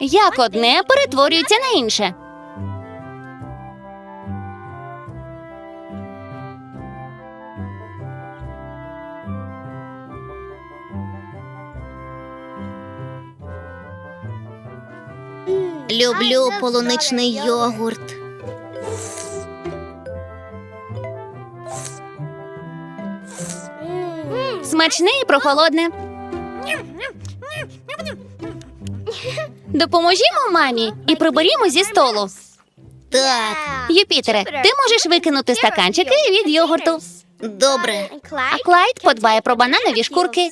Як одне перетворюється на інше. Люблю полуничний йогурт. Смачне і прохолодне. Допоможімо мамі і приберімо зі столу. Так, Юпітере, ти можеш викинути стаканчики від йогурту. добре. А Клайд подбає про бананові шкурки.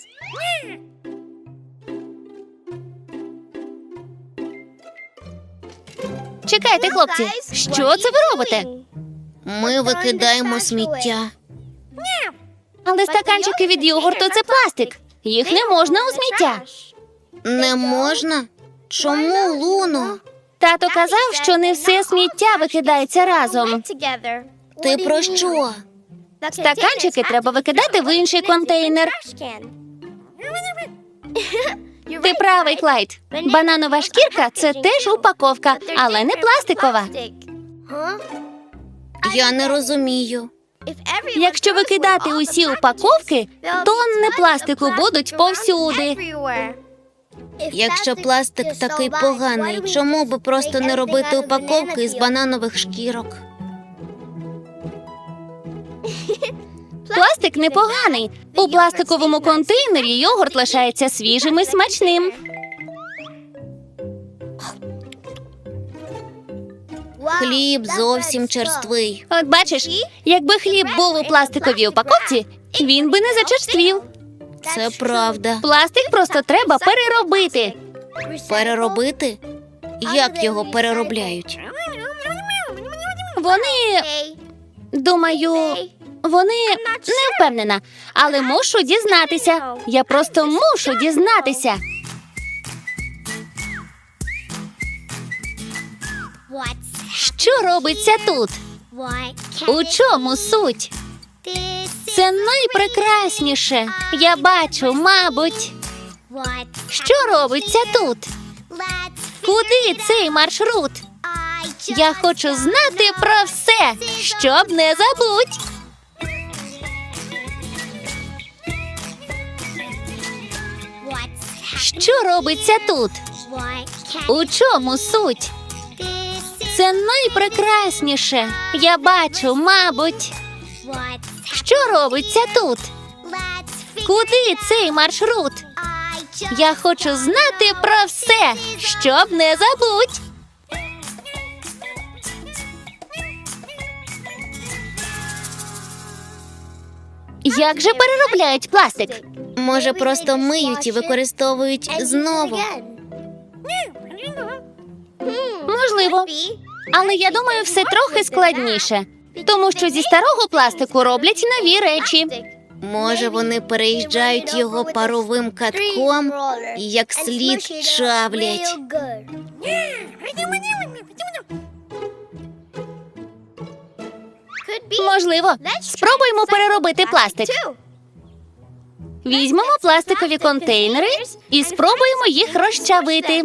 Чекайте, хлопці, що це ви робите? Ми викидаємо сміття. Але стаканчики від йогурту це пластик. Їх не можна у сміття. Не можна? Чому луно? Тато казав, що не все сміття викидається разом. Ти про що? Стаканчики треба викидати в інший контейнер. Ти правий, Клайд. Бананова шкірка це теж упаковка, але не пластикова. Я не розумію. Якщо викидати усі упаковки, тонни пластику будуть повсюди. Якщо пластик такий поганий, чому би просто не робити упаковки з бананових шкірок? Пластик непоганий. У пластиковому контейнері йогурт лишається свіжим і смачним. Хліб зовсім черствий. От бачиш, якби хліб був у пластиковій упаковці, він би не зачерствів. Це правда. Пластик просто треба переробити. Переробити? Як його переробляють? Вони, думаю, вони не впевнена, але мушу дізнатися. Я просто мушу дізнатися. Що робиться тут? У чому суть? Це найпрекрасніше. Я бачу, мабуть, що робиться тут. Куди цей маршрут? Я хочу знати про все, щоб не забудь. Що робиться тут? У чому суть? Це найпрекрасніше. Я бачу, мабуть, що робиться тут. Куди цей маршрут? Я хочу знати про все, щоб не забудь. Як же переробляють пластик? Може, просто миють і використовують знову. Можливо, але я думаю, все трохи складніше, тому що зі старого пластику роблять нові речі. Може, вони переїжджають його паровим катком і як слід чавлять. Можливо, спробуємо переробити пластик. Візьмемо пластикові контейнери і спробуємо їх розчавити.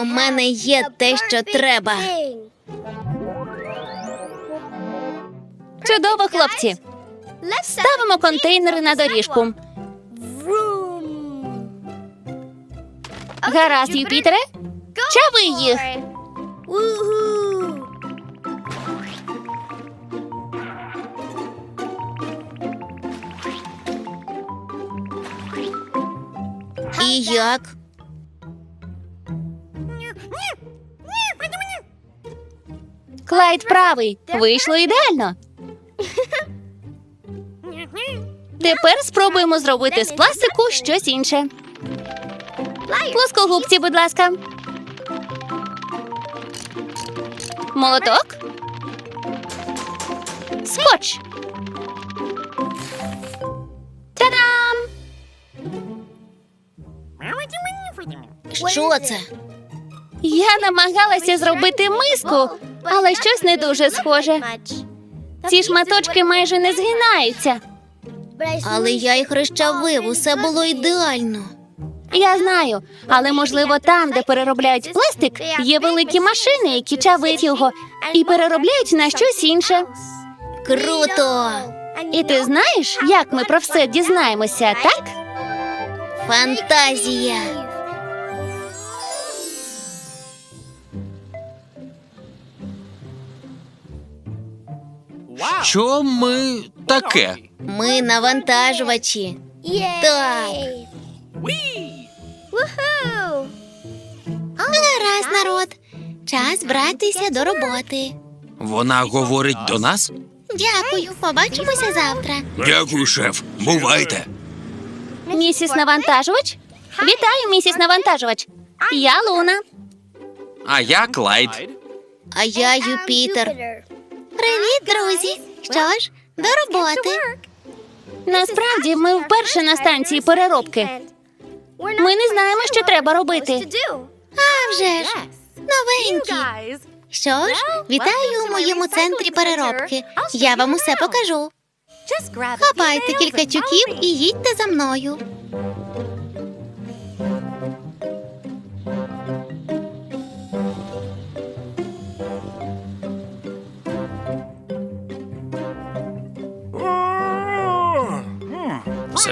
У мене є те, що треба. Чудово, хлопці. Ставимо контейнери на доріжку. Гаразд, Юпітере. Чави їх. І як? Клайд правий. Вийшло ідеально. Тепер спробуємо зробити з пластику щось інше. Плоскогубці, будь ласка. Молоток. Скотч. Та-дам! Що це? Я намагалася зробити миску, але щось не дуже схоже. Ці шматочки майже не згинаються. Але я їх розчавив, усе було ідеально. Я знаю, але можливо там, де переробляють пластик, є великі машини, які чавить його і переробляють на щось інше. Круто! І ти знаєш, як ми про все дізнаємося, так? Фантазія! Що ми таке? Ми навантажувачі. Так. Гаразд, народ. Час братися до роботи. Вона говорить до нас? Дякую, побачимося завтра. Дякую, шеф. Бувайте. Місіс Навантажувач? Вітаю, місіс Навантажувач. Я Луна. А я Клайд. А я Юпітер. Привіт, друзі. Що ж, до роботи. Насправді, ми вперше на станції переробки. Ми не знаємо, що треба робити. А вже ж, новенькі. Що ж, вітаю у моєму центрі переробки. Я вам усе покажу. Хапайте кілька тюків і їдьте за мною.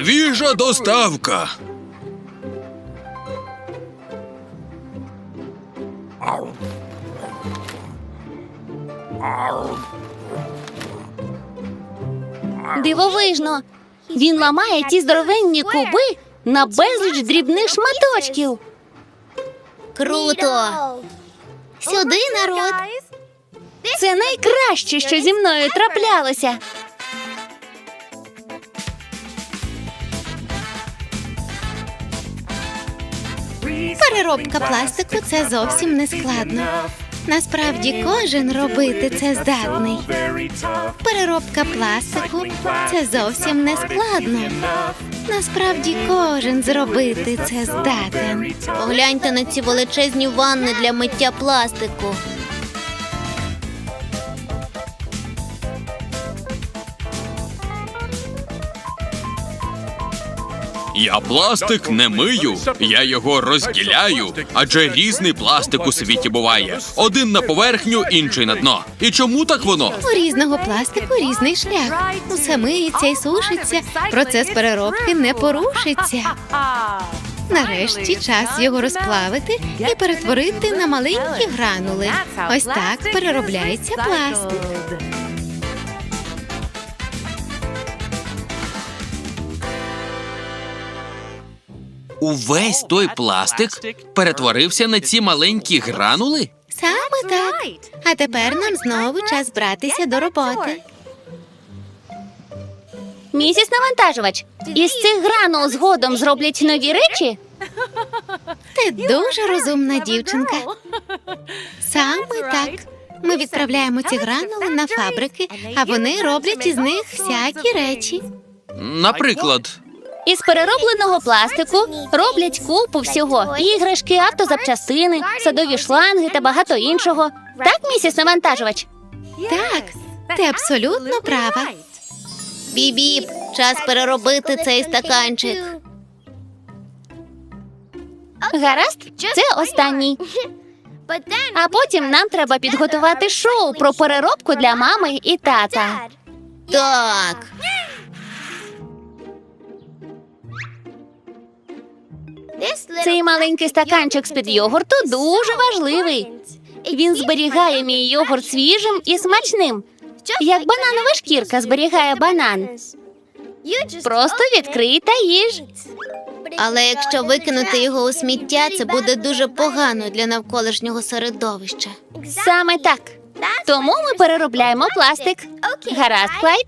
Свіжа доставка. Дивовижно. Він ламає ті здоровенні куби на безліч дрібних шматочків. Круто! Сюди, народ. Це найкраще, що зі мною траплялося. Переробка пластику це зовсім не складно. Насправді кожен робити це здатний. Переробка пластику це зовсім не складно. Насправді кожен зробити це здатен. Погляньте на ці величезні ванни для миття пластику. Я пластик не мию, я його розділяю, адже різний пластик у світі буває. Один на поверхню, інший на дно. І чому так воно? У різного пластику різний шлях. Усе миється і сушиться. Процес переробки не порушиться. Нарешті час його розплавити і перетворити на маленькі гранули. Ось так переробляється пластик. Увесь той пластик перетворився на ці маленькі гранули? Саме так. А тепер нам знову час братися до роботи. Місіс Навантажувач, із цих гранул згодом зроблять нові речі? Ти дуже розумна дівчинка. Саме так. Ми відправляємо ці гранули на фабрики, а вони роблять із них всякі речі. Наприклад, Із переробленого пластику роблять купу всього: іграшки, автозапчастини, садові шланги та багато іншого. Так, місіс Навантажувач? Так, ти абсолютно права. Бібіп, час переробити цей стаканчик. Гаразд, це останній. А потім нам треба підготувати шоу про переробку для мами і тата. Так. Цей маленький стаканчик з-під йогурту дуже важливий. Він зберігає мій йогурт свіжим і смачним, як бананова шкірка зберігає банан. Просто відкрий та їж. Але якщо викинути його у сміття, це буде дуже погано для навколишнього середовища. Саме так. Тому ми переробляємо пластик. Гаразд, Клайд?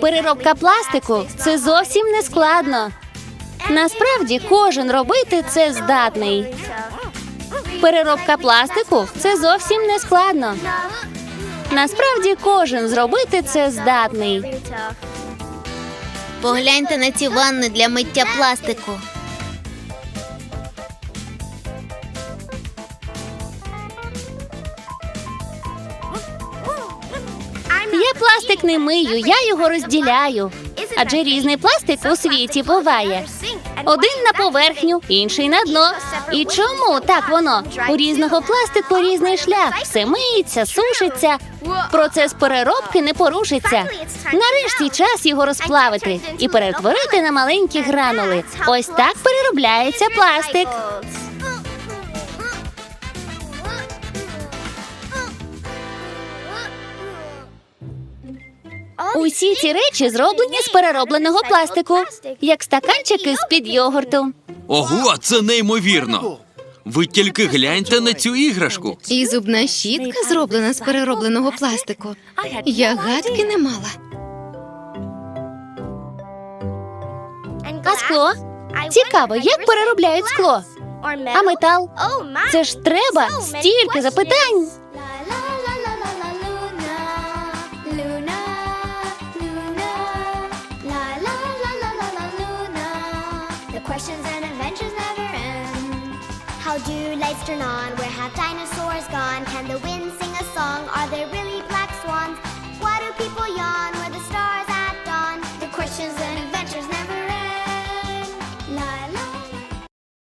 Переробка пластику це зовсім не складно. Насправді кожен робити це здатний. Переробка пластику це зовсім не складно. Насправді кожен зробити це здатний. Погляньте на ці ванни для миття пластику. Я пластик не мию, я його розділяю. Адже різний пластик у світі буває. Один на поверхню, інший на дно. І чому так воно? У різного пластику різний шлях. Все миється, сушиться. Процес переробки не порушиться. Нарешті час його розплавити і перетворити на маленькі гранули. Ось так переробляється пластик. Усі ці речі зроблені з переробленого пластику, як стаканчики з-під йогурту. Ого, це неймовірно. Ви тільки гляньте на цю іграшку. І зубна щітка зроблена з переробленого пластику. Я гадки не мала. А скло? Цікаво, як переробляють скло? А метал? Це ж треба стільки запитань. Lights turn on? Where have dinosaurs gone? Can the wind sing a song? Are there really black swans? Why do people yawn?